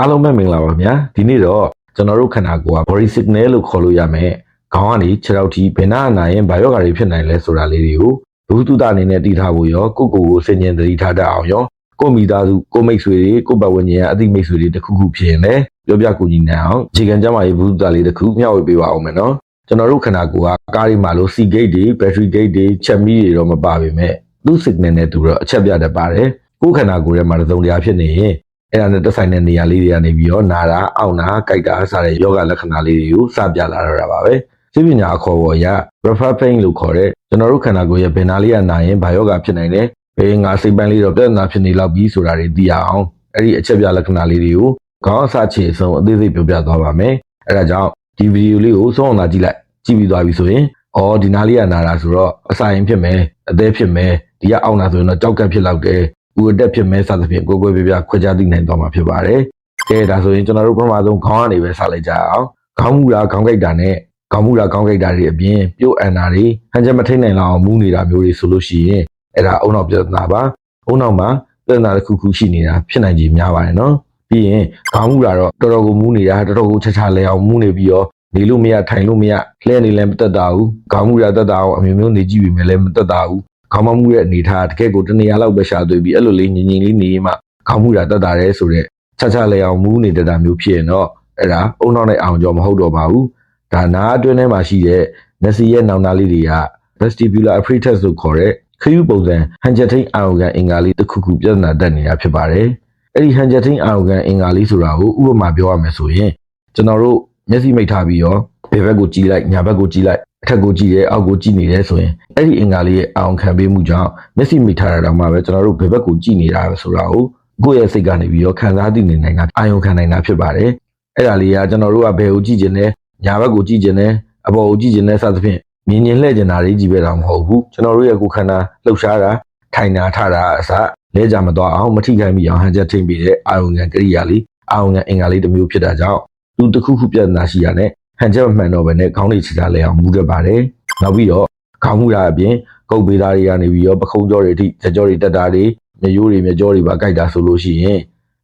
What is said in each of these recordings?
အားလုံးပဲမင်္ဂလာပါဗျာဒီနေ့တော့ကျွန်တော်တို့ခန္ဓာကိုယ်က body signal လို့ခေါ်လို့ရမယ်ခေါင်းကနေခြေထောက်ထိဘယ်နာအနာရင်ဘာယောဂါတွေဖြစ်နိုင်လဲဆိုတာလေးတွေကိုဘုသူတအနေနဲ့တည်ထားဖို့ရောကိုယ့်ကိုယ်ကိုစင်ကျင်သတိထားတတ်အောင်ရောကိုယ့်မိသားစုကိုယ့်မိတ်ဆွေတွေကိုယ့်ပတ်ဝန်းကျင်ကအသိမိတ်ဆွေတွေတစ်ခုခုဖြစ်ရင်လည်းပြောပြကူညီနိုင်အောင်ခြေခံကြမ်းမာရေးဘုသူတလေးတစ်ခုမျှဝေပေးပါအောင်မယ်နော်ကျွန်တော်တို့ခန္ဓာကိုယ်ကကားတွေမှာလို့ C gate တွေ battery gate တွေချက်မီးတွေတော့မပါပေမဲ့သူ့ signal နဲ့သူတော့အချက်ပြတတ်ပါတယ်ကိုယ်ခန္ဓာကိုယ်ထဲမှာတစ်စုံတစ်ရာဖြစ်နေရင် အဲ့ဒါနဲ့သက်ဆိုင်တဲ့နေရာလေးတွေကနေပြီးတော့နာတာအောင့်တာကြိုက်တာစတဲ့ယောဂလက္ခဏာလေးတွေကိုစပြလာတော့တာပါပဲစိပညာအခေါ်ပေါ်အရ refer pain လို့ခေါ်တဲ့ကျွန်တော်တို့ခန္ဓာကိုယ်ရဲ့ဘယ်နာလေးကနာရင်ဘာယောဂဖြစ်နိုင်တယ်ဘယ်ငါစိတ်ပိုင်းလေးတော့ပြဿနာဖြစ်နေလောက်ပြီဆိုတာတွေသိရအောင်အဲ့ဒီအချက်ပြလက္ခဏာလေးတွေကိုခေါင်းအစချေအဆုံးအသေးစိတ်ပြောပြသွားပါမယ်အဲ့ဒါကြောင့်ဒီဗီဒီယိုလေးကိုဆုံးအောင်လာကြည့်လိုက်ကြည့်ပြီးသွားပြီဆိုရင်အော်ဒီနာလေးကနာတာဆိုတော့အစာရင်ဖြစ်မယ်အသေးဖြစ်မယ်ဒီကအောင့်တာဆိုရင်တော့ကြောက်ကက်ဖြစ်လောက်တယ် ဥအတက်ဖြစ်မဲ့စသဖြင့်ကိုယ်ကိုယ်ပြပြခွဲခြားသိနိုင်သွားမှာဖြစ်ပါတယ်။ကဲဒါဆိုရင်ကျွန်တော်တို့ပထမဆုံးခေါင်းကနေပဲစလိုက်ကြအောင်။ခေါင်းမူတာခေါင်းကြိုက်တာနဲ့ခေါင်းမူတာခေါင်းကြိုက်တာတွေအပြင်ပြုတ်အန်တာတွေဟန်ချက်မထိန်နိုင်လောက်အောင်မူးနေတာမျိုးတွေဆိုလို့ရှိရင်အဲ့ဒါအုံနောက်ပြဿနာပါ။အုံနောက်မှာပြဿနာတစ်ခုခုရှိနေတာဖြစ်နိုင်ကြီးများပါတယ်နော်။ပြီးရင်ခေါင်းမူတာတော့တော်တော်ကိုမူးနေတာတော်တော်ကိုချက်ချလဲအောင်မူးနေပြီးတော့နေလို့မရထိုင်လို့မရလှဲနေလည်းမတက်တာဘူး။ခေါင်းမူတာတက်တာအောင်အမျိုးမျိုးနေကြည့်ပြီမဲ့လည်းမတက်တာဘူး။ ခေါင်းမမှုရဲ့အနေထားတကယ်ကိုတနေရာလောက်ပဲရှာတွေ့ပြီးအဲ့လိုလေးငြင်ငြင်လေးနေမှခေါင်းမှုတာတက်တာရဲဆိုတော့ချာချာလဲအောင်မူးနေတတ်တာမျိုးဖြစ်ရင်တော့အဲ့ဒါအုံနောက်နဲ့အောင်ကြောမဟုတ်တော့ပါဘူးဒါနာအတွင်းထဲမှာရှိတဲ့မျက်စိရဲ့နောင်နာလေးတွေက vestibular apparatus လို့ခေါ်တဲ့ခရူးပုံစံဟန်ချက်ထိန်အာရုံခံအင်္ဂါလေးတစ်ခုခုပြဿနာတက်နေတာဖြစ်ပါတယ်အဲ့ဒီဟန်ချက်ထိန်အာရုံခံအင်္ဂါလေးဆိုတာကိုဥပမာပြောရမယ်ဆိုရင်ကျွန်တော်တို့မျက်စိမိတ်ထားပြီးရောဘယ်ဘက်ကိုကြည့်လိုက်ညာဘက်ကိုကြည့်လိုက်အ ထက်ကိုကြည့်တယ်အောက်ကိုကြည့်နေတယ်ဆိုရင်အဲ့ဒီအင်္ဂါလေးရဲ့အာရုံခံပေးမှုကြောင့်မျက်စိမိတ်ထားတာတော့မှပဲကျွန်တော်တို့ဘယ်ဘက်ကိုကြည့်နေတာပဲဆိုတာကိုကိုယ့်ရဲ့စိတ်ကနေပြီးတော့ခံစားသိနေနိုင်တာအာရုံခံနိုင်တာဖြစ်ပါတယ်အဲ့ဒါလေးကကျွန်တော်တို့ကဘယ်ကိုကြည့်ကျင်လဲညာဘက်ကိုကြည့်ကျင်တယ်အပေါ်ကိုကြည့်ကျင်တယ်စသဖြင့်မြင်မြင်လှည့်ကျင်တာတွေကြီးပဲတော့မဟုတ်ဘူးကျွန်တော်တို့ရဲ့ကိုယ်ခန္ဓာလှုပ်ရှားတာထိုင်တာထတာအစလဲကြမသွားအောင်မထိခိုက်မိအောင်ဟန်ချက်ထိမ့်ပြီးတဲ့အာရုံခံကရိယာလေးအာရုံခံအင်္ဂါလေးတစ်မျိုးဖြစ်တာကြောင့်သူတစ်ခုခုပြဿနာရှိရတဲ့ ဟန်ချက်မမှန်တော့ဘဲနဲ့ခေါင်းလေးချစ်တာလဲအောင်မူတတ်ပါတယ်နောက်ပြီးတော့ခေါင်းမူတာအပြင်ကုတ်ပေးတာတွေကနေပြီးတော့ပခုံးကြောတွေအထိဇကြောတွေတက်တာတွေမျက်ရိုးတွေမျက်ကြောတွေပါကြိုက်တာဆိုလို့ရှိရင်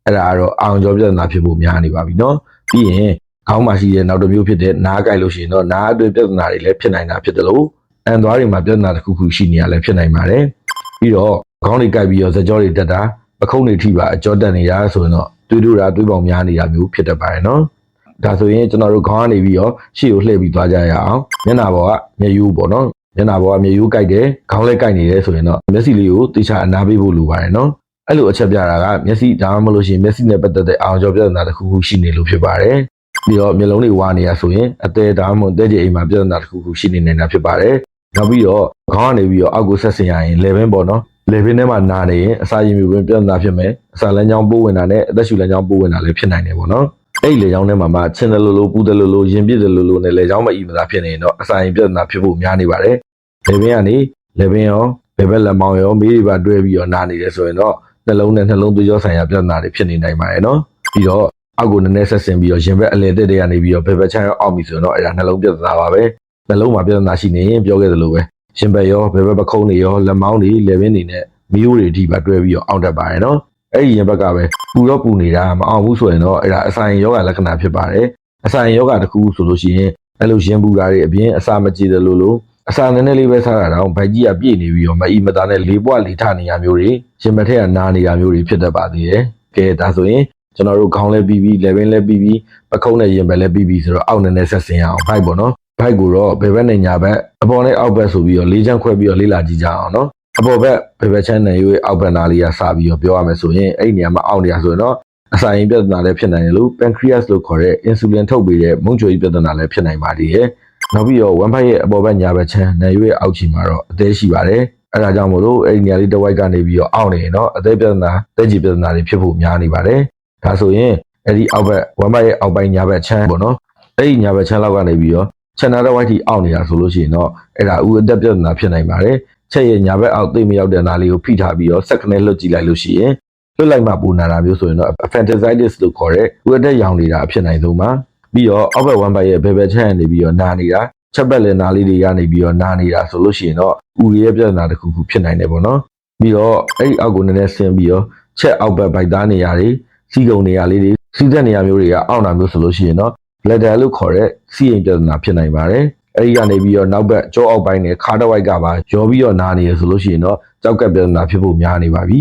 အဲ့ဒါကတော့အာရုံကြောပြဿနာဖြစ်ဖို့များနေပါပြီเนาะပြီးရင်ခေါင်းမှာရှိတဲ့နောက်တစ်မျိုးဖြစ်တဲ့နားကြိုက်လို့ရှိရင်တော့နားအတွင်းပြဿနာတွေလည်းဖြစ်နိုင်တာဖြစ်တယ်လို့အန်သွားတွေမှာပြဿနာတစ်ခုခုရှိနေရလည်းဖြစ်နိုင်ပါတယ်ပြီးတော့ခေါင်းတွေကြိုက်ပြီးတော့ဇကြောတွေတက်တာပခုံးတွေထိပါအကြောတက်နေတာဆိုရင်တော့တွေးတူတာတွေးပေါင်များနေတာမျိုးဖြစ်တတ်ပါတယ်เนาะ ဒါဆိုရင်ကျွန်တော်တို့ခေါင်းကနေပြီးတော့ရှေ့ကိုလှည့်ပြီးသွားကြရအောင်မျက်နှာပေါ်ကမျက်ရိုးပေါ့နော်မျက်နှာပေါ်ကမျက်ရိုးကြိုက်တယ်ခေါင်းလည်းကြိုက်နေတယ်ဆိုရင်တော့မျက်စိလေးကိုတေချာအနာပေးဖို့လိုပါတယ်နော်အဲ့လိုအချက်ပြတာကမျက်စိဒါမှမဟုတ်လို့ရှိရင်မျက်စိနဲ့ပတ်သက်တဲ့အာရုံကြောပြဿနာတစ်ခုခုရှိနေလို့ဖြစ်ပါတယ်ပြီးတော့မျက်လုံးတွေဝါနေရဆိုရင်အသေးဒါမှမဟုတ်တဲ့ကြိမ်အိမ်မှာပြဿနာတစ်ခုခုရှိနေနေတာဖြစ်ပါတယ်နောက်ပြီးတော့ခေါင်းကနေပြီးတော့အောက်ကိုဆက်ဆင်ရရင် level ပေါ့နော် level ထဲမှာနာနေရင်အစာရည်မြူဝင်ပြဿနာဖြစ်မယ်အစာလမ်းကြောင်းပိုးဝင်တာနဲ့အသက်ရှူလမ်းကြောင်းပိုးဝင်တာလည်းဖြစ်နိုင်တယ်ပေါ့နော် အဲ့ဒီလေချောင်းထဲမှာမှချင်းတယ်လို့လို့ပူတယ်လို့လို့ရင်ပြစ်တယ်လို့လို့နဲ့လေချောင်းမအီမသာဖြစ်နေရင်တော့အစာရင်ပြဿနာဖြစ်ဖို့များနေပါတယ်။လေဘင်းကနေလေဘင်းရောဘယ်ဘက်လက်မောင်းရောမေးတွေပါတွဲပြီးတော့နာနေတယ်ဆိုရင်တော့နှလုံးနဲ့နှလုံးသွေးကြောဆိုင်ရာပြဿနာတွေဖြစ်နေနိုင်ပါတယ်နော်။ပြီးတော့အောက်ကိုနည်းနည်းဆက်ဆင်ပြီးတော့ရင်ဘက်အလယ်တက်တဲ့ကနေပြီးတော့ဘယ်ဘက်ချမ်းရောအောက်ပြီဆိုရင်တော့အဲ့ဒါနှလုံးပြဿနာပါပဲ။နှလုံးမှာပြဿနာရှိနေရင်ပြောခဲ့သလိုပဲရှင်ဘက်ရောဘယ်ဘက်ပခုံးတွေရောလက်မောင်းတွေလေဘင်းတွေနဲ့မီးရိုးတွေအထိပါတွဲပြီးတော့အောက်တက်ပါတယ်နော်။ အဲ့ဒီရင်ဘက်ကပဲပူတော့ပူနေတာမအောင်ဘူးဆိုရင်တော့အဲ့ဒါအဆိုင်ယောဂလက္ခဏာဖြစ်ပါတယ်အဆိုင်ယောဂတစ်ခုဆိုလို့ရှိရင်အဲ့လိုရင်ပူတာတွေအပြင်အစာမကြေတယ်လို့လို့အစာနည်းနည်းလေးပဲစားတာတော့ဗိုက်ကြီးကပြည့်နေပြီးတော့မအီမသားနဲ့လေးပွားလေးထနေရမျိုးတွေရင်မထက်ကနားနေရမျိုးတွေဖြစ်တတ်ပါသေးတယ်ကဲဒါဆိုရင်ကျွန်တော်တို့ခေါင်းလဲပြီးပြီး level လဲပြီးပြီးပခုံးနဲ့ရင်ဘက်လဲပြီးပြီးဆိုတော့အောက်နည်းနည်းဆက်ဆင်ရအောင်ဗိုက်ပေါ့နော်ဗိုက်ကိုတော့ဘယ်ဘက်နဲ့ညာဘက်အပေါ်နဲ့အောက်ဘက်ဆိုပြီးတော့လေးချမ်းခွဲပြီးတော့လေးလာကြည့်ကြအောင်နော် အပေါ်ဘက်ဘယ်ဘက်ချမ်းနယ်ရွေးအောက်ဘက်နားလေးကစပြီးတော့ပြောရမယ်ဆိုရင်အဲ့ဒီနေရာမှာအောက်နေရာဆိုရင်တော့အစာရင်ပြဿနာလည်းဖြစ်နိုင်တယ်လို့ pancreas လို့ခေါ်တဲ့ insulin ထုတ်ပေးတဲ့မုန်းချိုကြီးပြဿနာလည်းဖြစ်နိုင်ပါသေးတယ်။နောက်ပြီးတော့ဝမ်ဖက်ရဲ့အပေါ်ဘက်ညာဘက်ချမ်းနယ်ရွေးအောက်ချီမှာတော့အသေးရှိပါတယ်။အဲဒါကြောင့်မို့လို့အဲ့ဒီနေရာလေးတစ်ဝိုက်ကနေပြီးတော့အောက်နေရင်တော့အသေးပြဿနာတက်ကြည်ပြဿနာတွေဖြစ်ဖို့များနေပါတယ်။ဒါဆိုရင်အဲ့ဒီအောက်ဘက်ဝမ်ဖက်ရဲ့အောက်ပိုင်းညာဘက်ချမ်းပေါ့နော်။အဲ့ဒီညာဘက်ချမ်းလောက်ကနေပြီးတော့ချန်နာတစ်ဝိုက်ထိအောက်နေတာဆိုလို့ရှိရင်တော့အဲ့ဒါဥအသက်ပြဿနာဖြစ်နိုင်ပါတယ်။ ချက်ရဲ့ညာဘက်အောက်သိမ့်မရောက်တဲ့နာလေးကိုဖိထားပြီးတော့စက်ကနေလွတ်ကြည့်လိုက်လို့ရှိရင်လွတ်လိုက်မှပူနာတာမျိုးဆိုရင်တော့ appendicitis လို့ခေါ်တဲ့ဥအတက်ရောင်နေတာအဖြစ်နိုင်ဆုံးပါပြီးတော့အောက်ဘက်ဝမ်းဘက်ရဲ့ဘယ်ဘက်ချမ်းနေပြီးတော့နာနေတာချက်ဘက်လည်းနာလေးတွေကနေပြီးတော့နာနေတာဆိုလို့ရှိရင်တော့ဥရဲ့ပြဿနာတစ်ခုခုဖြစ်နိုင်တယ်ပေါ့နော်ပြီးတော့အဲ့ဒီအောက်ကိုနည်းနည်းဆင်းပြီးတော့ချက်အောက်ဘက်ဗိုက်သားနေရာတွေစီးကုံနေရာလေးတွေစီးတဲ့နေရာမျိုးတွေကအောင့်တာမျိုးဆိုလို့ရှိရင်တော့ bladder လို့ခေါ်တဲ့စီးရင်ပြဿနာဖြစ်နိုင်ပါတယ် အဲ့ဒီကနေပြီးတော့နောက်ဘက်ကြောအောက်ပိုင်းနဲ့ခါတစ်ဝိုက်ကပါရောပြီးတော့နာနေရဆိုလို့ရှိရင်တော့ကြောက်ကပ်ပြဿနာဖြစ်ဖို့များနေပါပြီ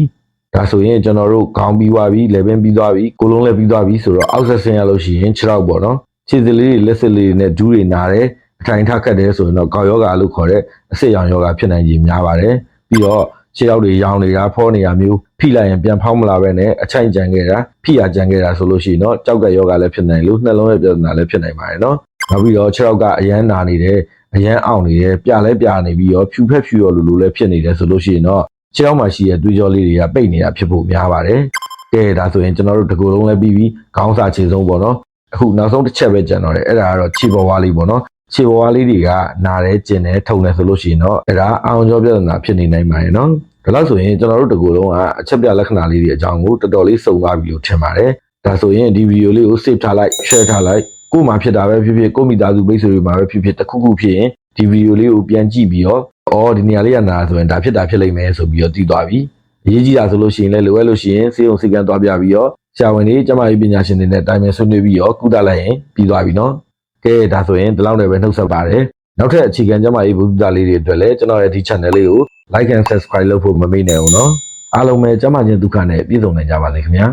ဒါဆိုရင်ကျွန်တော်တို့ခေါင်းပြီးသွားပြီလက်ပင်ပြီးသွားပြီကိုယ်လုံးလည်းပြီးသွားပြီဆိုတော့အောက်ဆက်ဆင်းရလို့ရှိရင်ခြေထောက်ပေါ့နော်ခြေစလေးတွေလက်စလေးတွေနဲ့ဒူးတွေနာတယ်အထိုင်ထခတ်တယ်ဆိုရင်တော့ကောက်ယောဂါလို့ခေါ်တဲ့အဆစ်ရောင်ယောဂါဖြစ်နိုင်ခြင်းများပါတယ်ပြီးတော့ခြေထောက်တွေရောင်နေတာဖောနေတာမျိုးဖိလိုက်ရင်ပြန်ဖောင်းမလာပဲနဲ့အချိုင်ကြံခဲ့တာဖိရကြံခဲ့တာဆိုလို့ရှိရင်တော့ကြောက်ကပ်ယောဂါလည်းဖြစ်နိုင်လို့နှလုံးရဲ့ပြဿနာလည်းဖြစ်နိုင်ပါတယ်နော် နောက်ပြီးတော့ခြေထောက်ကအရန်နာနေတယ်အရန်အောင်နေတယ်ပြလဲပြနေပြီးတော့ဖြူဖက်ဖြူရောလိုလိုလည်းဖြစ်နေတယ်ဆိုလို့ရှိရင်တော့ခြေထောက်မှာရှိတဲ့သွေးကြောလေးတွေကပိတ်နေတာဖြစ်ဖို့များပါတယ်ကဲဒါဆိုရင်ကျွန်တော်တို့တစ်ကူလုံးလည်းပြီးပြီးခေါင်းစာခြေဆုံးပေါ့နော်အခုနောက်ဆုံးတစ်ချက်ပဲကြံတော့တယ်အဲ့ဒါကတော့ခြေပေါ်ဝါးလေးပေါ့နော်ခြေပေါ်ဝါးလေးတွေကနာတယ်ကျင်တယ်ထုံတယ်ဆိုလို့ရှိရင်တော့အဲ့ဒါအောင်ကြောပြဿနာဖြစ်နေနိုင်ပါတယ်နော်ဒါလို့ဆိုရင်ကျွန်တော်တို့တစ်ကူလုံးကအချက်ပြလက္ခဏာလေးတွေအကြောင်းကိုတော်တော်လေးစုံသွားပြီလို့ထင်ပါတယ်ဒါဆိုရင်ဒီဗီဒီယိုလေးကို save ထားလိုက် share ထားလိုက် ကို့မှာဖြစ်တာပဲဖြစ်ဖြစ်ကို့မိသားစုမိတ်ဆွေတွေမှာပဲဖြစ်ဖြစ်တစ်ခုခုဖြစ်ရင်ဒီဗီဒီယိုလေးကိုပြန်ကြည့်ပြီးတော့အော်ဒီနေရာလေးကနာဆိုရင်ဒါဖြစ်တာဖြစ်လိမ့်မယ်ဆိုပြီးတော့သိသွားပြီအရေးကြီးတာဆိုလို့ရှိရင်လည်းလိုအပ်လို့ရှိရင်စေုံစီကံသွားပြပြီးတော့ဆရာဝန်တွေကျမကြီးပညာရှင်တွေနဲ့တိုင်ပင်ဆွေးနွေးပြီးတော့ကုသလိုက်ရင်ပြီးသွားပြီနော်ကဲဒါဆိုရင်ဒီလောက်နဲ့ပဲနှုတ်ဆက်ပါတယ်နောက်ထပ်အခြေခံကျမကြီးဘုဒ္ဓလေးတွေအတွက်လည်းကျွန်တော်ရဲ့ဒီ channel လေးကို like and subscribe လုပ်ဖို့မမေ့နဲ့အောင်နော်အားလုံးပဲကျမချင်းဒုက္ခနဲ့ပြည့်စုံနိုင်ကြပါစေခင်ဗျာ